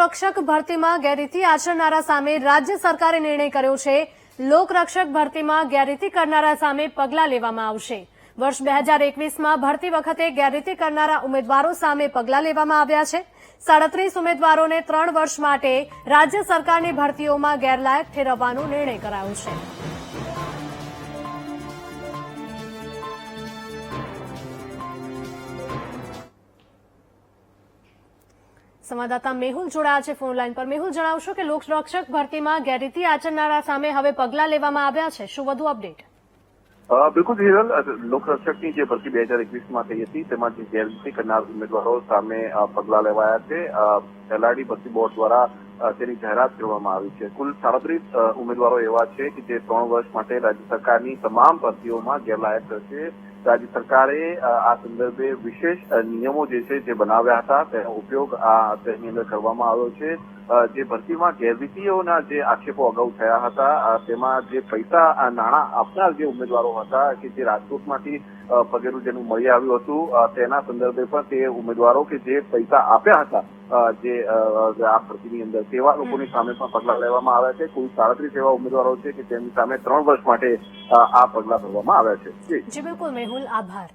લોકરક્ષક ભરતીમાં ગેરરીતિ આચરનારા સામે રાજ્ય સરકારે નિર્ણય કર્યો છે. લોકરક્ષક ભરતીમાં ગેરરીતિ કરનારા સામે પગલાં લેવામાં આવશે. વર્ષ બે હજાર એકવીસમાં ભરતી વખતે ગેરરીતિ કરનારા ઉમેદવારો સામે પગલાં લેવામાં આવ્યા છે. સાડત્રીસ ઉમેદવારોને ત્રણ વર્ષ માટે રાજ્ય સરકારની ભરતીઓમાં ગેરલાયક ઠેરવવાનો નિર્ણય કરાયો છે. સંવાદદાતા મેહુલ જોડાયા છે ફોન લાઈન પર. મેહુલ, જણાવશો કે લોકરક્ષક ભરતીમાં ગેરરીતિ આચરનારા સામે હવે પગલાં લેવામાં આવ્યા છે. શું વધુ અપડેટ? બિલકુલ હિરલ લોકરક્ષકની જે ભરતી બે હજાર એકવીસમાં થઈ હતી, તેમાં જે ગેરરીતિ કરનાર ઉમેદવારો સામે પગલાં લેવાયા છે. એલઆરડી ભરતી બોર્ડ દ્વારા તેની જાહેરાત કરવામાં આવી છે. કુલ સાડત્રીસ ઉમેદવારો એવા છે કે જે ત્રણ વર્ષ માટે રાજ્ય સરકારની તમામ ભરતીઓમાં ગેરલાયક રહેશે. રાજ્ય સરકારે આ સંદર્ભે વિશેષ નિયમો જે છે જે બનાવ્યા હતા, તેનો ઉપયોગ આ તેની અંદર કરવામાં આવ્યો છે. જે ભરતીમાં ગેરરીતિઓના જે આક્ષેપો અગાઉ થયા હતા તેમાં જે પૈસા નાણાં આપનાર જે ઉમેદવારો હતા કે જે રાજકોટમાંથી અ, પગેરું જેનું મળી આવ્યું હતું તેના સંદર્ભે પણ તે ઉમેદવારો કે જે પૈસા આપ્યા હતા જે આ ભરતીની અંદર તેવા લોકોની સામે પણ પગલાં લેવામાં આવ્યા છે. કુલ સાડત્રીસ એવા ઉમેદવારો છે કે તેમની સામે ત્રણ વર્ષ માટે આ પગલાં ભરવામાં આવ્યા છે. જી બિલકુલ મેહુલ આભાર.